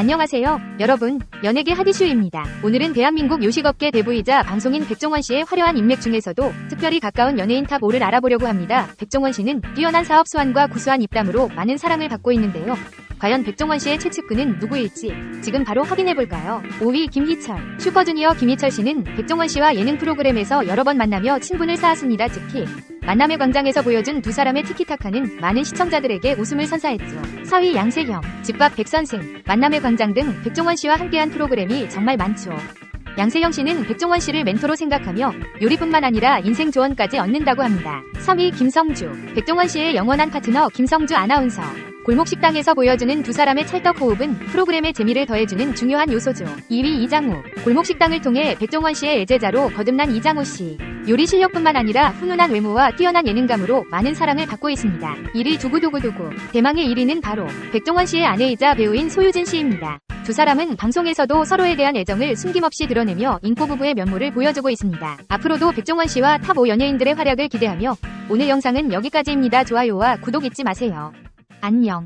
안녕하세요. 여러분, 연예계 핫이슈입니다. 오늘은 대한민국 요식업계 대부이자 방송인 백종원 씨의 화려한 인맥 중에서도 특별히 가까운 연예인 탑 5를 알아보려고 합니다. 백종원 씨는 뛰어난 사업 수완과 구수한 입담으로 많은 사랑을 받고 있는데요. 과연 백종원 씨의 최측근은 누구일지 지금 바로 확인해볼까요? 5위 김희철. 슈퍼주니어 김희철 씨는 백종원 씨와 예능 프로그램에서 여러 번 만나며 친분을 쌓았습니다. 특히 만남의 광장에서 보여준 두 사람의 티키타카는 많은 시청자들에게 웃음을 선사했죠. 4위 양세형, 집밥 백선생, 만남의 광장 등 백종원 씨와 함께한 프로그램이 정말 많죠. 양세형 씨는 백종원 씨를 멘토로 생각하며 요리뿐만 아니라 인생 조언까지 얻는다고 합니다. 3위 김성주, 백종원 씨의 영원한 파트너 김성주 아나운서. 골목식당에서 보여주는 두 사람의 찰떡 호흡은 프로그램의 재미를 더해주는 중요한 요소죠. 2위 이장우, 골목식당을 통해 백종원 씨의 애제자로 거듭난 이장우 씨. 요리 실력뿐만 아니라 훈훈한 외모와 뛰어난 예능감으로 많은 사랑을 받고 있습니다. 1위 두구두구두구. 대망의 1위는 바로 백종원 씨의 아내이자 배우인 소유진 씨입니다. 두 사람은 방송에서도 서로에 대한 애정을 숨김없이 드러내며 인고 부부의 면모를 보여주고 있습니다. 앞으로도 백종원 씨와 탑5 연예인들의 활약을 기대하며 오늘 영상은 여기까지입니다. 좋아요와 구독 잊지 마세요. 안녕.